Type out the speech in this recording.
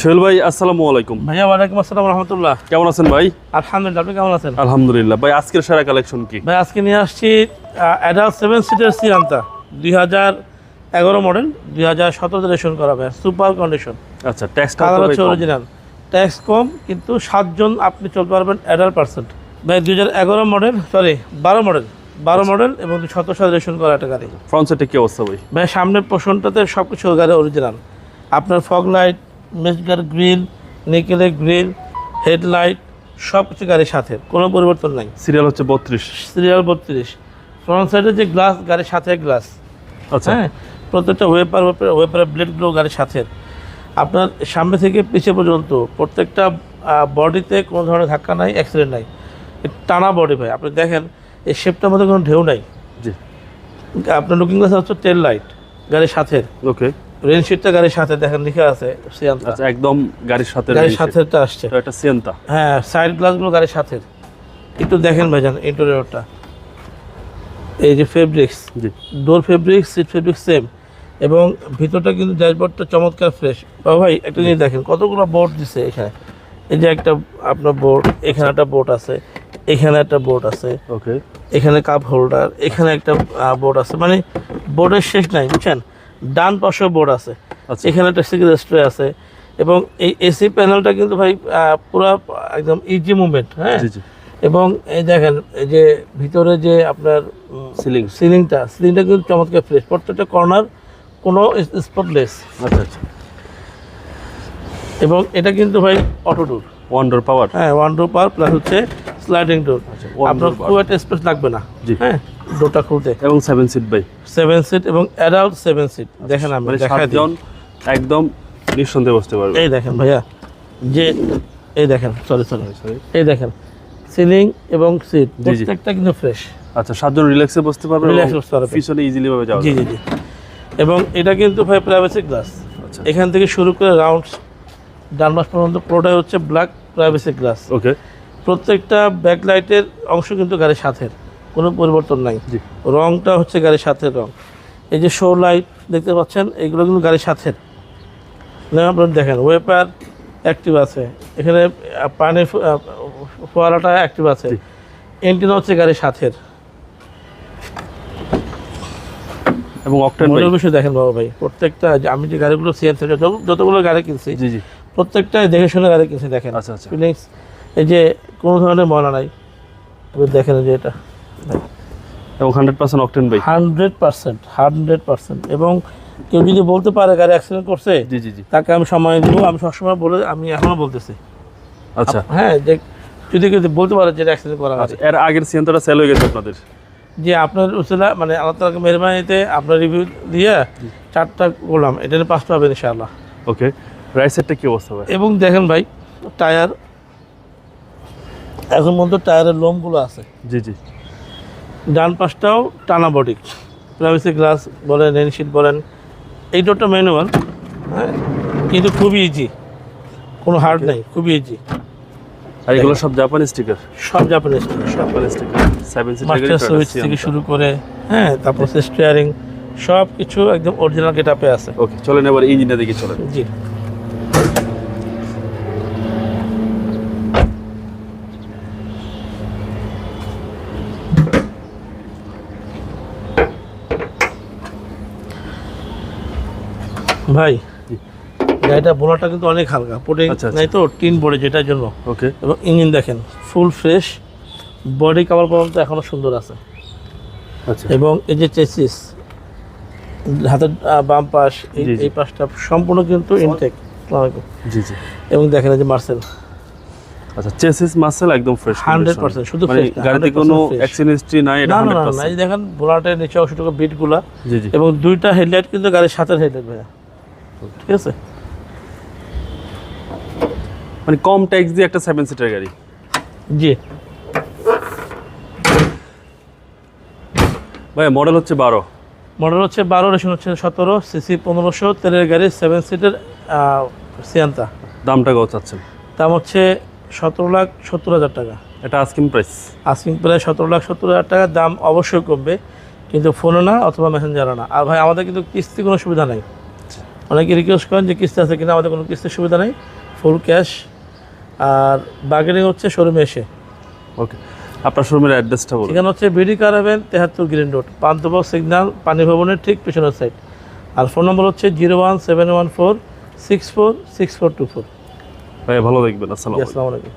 সোহেল ভাই আসসালামু আলাইকুম। ভাইয়া ওয়ালাইকুম আসসালাম রহমতুল্লাহ। কেমন আছেন ভাই? আলহামদুলিল্লাহ আপনি কেমন আছেন? আলহামদুলিল্লাহ। ভাই আজকের সেরা কালেকশন কি? ভাই আজকে নিয়ে আসছি অ্যাডাল্ট সেভেন সিটার সিয়ান্তা দুই হাজার এগারো মডেল দুই হাজার সতেরো রেশন করা ভাই সুপার কন্ডিশন আচ্ছা ট্যাক্স কালার হচ্ছে অরিজিনাল ট্যাক্স কম কিন্তু সাতজন আপনি চলতে পারবেন অ্যাডাল্ট পার্সেন্ট ভাই দুই হাজার এগারো মডেল সরি বারো মডেল বারো মডেল এবং সতেরো সাল রেশন করা একটা গাড়ি। ফ্রন্ট সাইডে কি অবস্থা ভাই? ভাই সামনের পোষণটাতে সব কিছু গাড়ি অরিজিনাল আপনার ফগ লাইট মেসগার গ্রিল নিকেলের গ্রিল হেডলাইট সব কিছু গাড়ির সাথে কোনো পরিবর্তন নাই। সিরিয়াল হচ্ছে বত্রিশ। সিরিয়াল বত্রিশ। ফ্রন্ট সাইডে যে গ্লাস গাড়ির সাথে গ্লাস আচ্ছা। হ্যাঁ প্রত্যেকটা ওয়েপার ওয়েপার ওয়েপারের ব্লেডগুলো গাড়ির সাথে। আপনার সামনে থেকে পিছিয়ে পর্যন্ত প্রত্যেকটা বডিতে কোনো ধরনের ধাক্কা নাই অ্যাক্সিডেন্ট নাই। টানা বডি ভাই আপনি দেখেন এই শেপটার মধ্যে কোনো ঢেউ নাই। জি। আপনার লুকিং গ্লাস হচ্ছে টেল লাইট গাড়ির সাথে। ওকে রেনশিটটা গাড়ির সাথে দেখেন লিখে আছে। সিয়ান্তা। আচ্ছা একদম গাড়ির সাথে গাড়ির। সাথেটা আসছে। তো এটা সিয়েন্তা। হ্যাঁ সাইড গ্লাসগুলো গাড়ির সাথে। একটু দেখেন ভাইজান ইন্টেরিয়রটা এই যে ফেব্রিক্স জি। Door fabrics seat fabrics same এবং ভিতরটা কিন্তু ড্যাশবোর্ডটা চমৎকার ফ্রেশ বাবা ভাই একটা জিনিস দেখেন কতগুলো বোর্ড দিছে এখানে। এই যে একটা আপনার বোর্ড এখানে একটা বোর্ড আছে এখানে একটা বোর্ড আছে। ওকে এখানে কাপ হোল্ডার এখানে একটা বোর্ড আছে। মানে বোর্ডের শেষ নাই বুঝছেন? ডান পাশেও বোর্ড আছে। আচ্ছা। এখানে একটা সিগারেট স্ট্রে আছে। এবং এই এসি প্যানেলটা কিন্তু ভাই পুরো একদম ইজি মুভমেন্ট হ্যাঁ? এবং এই দেখেন এই যে ভিতরে যে আপনার সিলিং সিলিংটা সিলিংটা কিন্তু চমৎকার ফ্রেশ প্রত্যেকটা কর্নার কোনো স্পটলেস আচ্ছা আচ্ছা। এবং এটা কিন্তু ভাই অটো ডোর ওয়ান্ডার পাওয়ার হ্যাঁ ওয়ান ডোর পার প্লাস হচ্ছে স্লাইডিং ডোর আচ্ছা আপনার door খুব একটা স্পেস লাগবে না। হ্যাঁ ডোরটা খুলতে। এবং সেভেন সিট ভাই। সেভেন সিট এবং অ্যাডাল্ট সেভেন সিট দেখেন আমি মানে সাতজন একদম নিঃসন্দেহে বসতে পারবে। এই দেখেন ভাইয়া যে এই দেখেন সরি সরি Sorry. এই দেখেন সিলিং এবং সিট। প্রত্যেকটা কিন্তু ফ্রেশ আচ্ছা সাতজন রিল্যাক্সে বসতে পারবে এবং বসতে পারবে। পিছনে ইজিলি ভাবে যাওয়া জি জি জি। এবং এটা কিন্তু ভাই প্রাইভেসি গ্লাস আচ্ছা। এখান থেকে শুরু করে রাউন্ড ডান মাস পর্যন্ত পুরোটাই হচ্ছে ব্ল্যাক প্রাইভেসি গ্লাস ওকে প্রত্যেকটা ব্যাকলাইটের অংশ কিন্তু গাড়ির সাথের কোনো পরিবর্তন নাই। রংটা হচ্ছে গাড়ির সাথের রং। এই যে শো লাইট দেখতে পাচ্ছেন এগুলো কিন্তু গাড়ির সাথের। আপনার দেখেন ওয়েপার অ্যাক্টিভ আছে। এখানে পানির ফোয়ারাটা অ্যাক্টিভ আছে। এন্টিনা হচ্ছে গাড়ির সাথের। এবং অকটেন বিষয় দেখেন বাবা ভাই প্রত্যেকটা যে আমি যে গাড়িগুলো সিএনসি যতগুলো গাড়ি কিনছি জি জি। প্রত্যেকটা দেখে শুনে গাড়ি কিনছি দেখেন। আচ্ছা আচ্ছা। ফিলিংস এই যে কোনো ধরনের ময়লা নাই। এবার দেখেন যে এটা। এবং হান্ড্রেড পার্সেন্ট অকটেন ভাই হান্ড্রেড পার্সেন্ট হান্ড্রেড পার্সেন্ট। এবং কেউ যদি বলতে পারে গাড়ি অ্যাক্সিডেন্ট করছে জি জি জি। তাকে আমি সময় দেবো আমি সবসময় বলে আমি এখনও বলতেছি। আচ্ছা। হ্যাঁ যে যদি কেউ বলতে পারে যে অ্যাক্সিডেন্ট করা আচ্ছা আছে এর আগের সিয়েন্তাটা সেল হয়ে গেছে আপনাদের? যে আপনার উসিলা মানে আল্লাহ তালাকে মেহরবানিতে আপনার রিভিউ দিয়ে চারটা করলাম এটা পাঁচটা হবে ইনশাআল্লাহ। ওকে রাইট সাইডটা কি অবস্থা ভাই? এবং দেখেন ভাই টায়ার এখন পর্যন্ত টায়ারের লোমগুলো আছে। জি জি। ডান পাশটাও টানা বডি প্রাইভেসি গ্লাস বলেন রেনশিট বলেন এই দুটো ম্যানুয়াল হ্যাঁ কিন্তু খুবই ইজি কোনো হার্ড নেই খুবই ইজি আর এগুলো সব জাপানি স্টিকার সব জাপানি স্টিকার সেভেন মাস্টার সুইচ থেকে শুরু করে হ্যাঁ তারপর স্টিয়ারিং সব কিছু একদম অরিজিনাল গেটআপে আছে। ওকে চলেন এবার ইঞ্জিনের দিকে চলেন। জি। ভাই। গাড়িটা বোনাটা কিন্তু অনেক হালকা। পুটিং আচ্ছা, আচ্ছা। নাই তো টিন পড়ে যেটার জন্য। ওকে। এবং ইঞ্জিন দেখেন ফুল ফ্রেশ বডি কাভার পর্যন্ত এখনও সুন্দর আছে। আচ্ছা। এবং এই যে চেসিস হাতের বাম পাশ এই পাশটা সম্পূর্ণ কিন্তু ইনটেক জি জি। এবং দেখেন এই যে মার্সেল। আচ্ছা চেসিস মাসেল একদম ফ্রেশ 100% শুধু মানে fresh না, গাড়িতে কোনো। অ্যাক্সিডেন্ট হিস্ট্রি নাই এটা না না না না দেখেন বোলাটের নিচে অংশটুকু বিটগুলা জি জি। এবং দুইটা হেডলাইট কিন্তু গাড়ির সাথে হেডলাইট ভাইয়া। ঠিক আছে? মানে কম ট্যাক্স দিয়ে একটা সেভেন সিটার গাড়ি। জি। ভাই মডেল হচ্ছে বারো। মডেল হচ্ছে বারো রেশন হচ্ছে সতেরো সিসি পনেরোশো তেলের গাড়ি সেভেন সিটের সিয়ান্তা দামটা কত চাচ্ছেন? দাম হচ্ছে সতেরো লাখ সত্তর হাজার টাকা। এটা আস্কিং প্রাইস আস্কিং প্রায় সতেরো লাখ সত্তর হাজার টাকার দাম অবশ্যই কমবে কিন্তু ফোনে না অথবা মেসেঞ্জারে না। আর ভাই আমাদের কিন্তু কিস্তি কোনো সুবিধা নাই। অনেকে রিকোয়েস্ট করেন যে কিস্তি আছে কিনা আমাদের কোনো কিস্তির সুবিধা নেই ফুল ক্যাশ আর বার্গেনিং হচ্ছে শোরুমে এসে। ওকে আপনার শোরুমের অ্যাড্রেসটা বলুন। এখানে হচ্ছে বিডি কারাবেন তেহাত্তর গ্রিন রোড পান্তবক সিগন্যাল পানি ভবনের ঠিক পিছনের সাইড আর ফোন নম্বর হচ্ছে zero one seven one four six four six four two four ভাই ভালো দেখবেন আসসালাম আসসালামু আলাইকুম।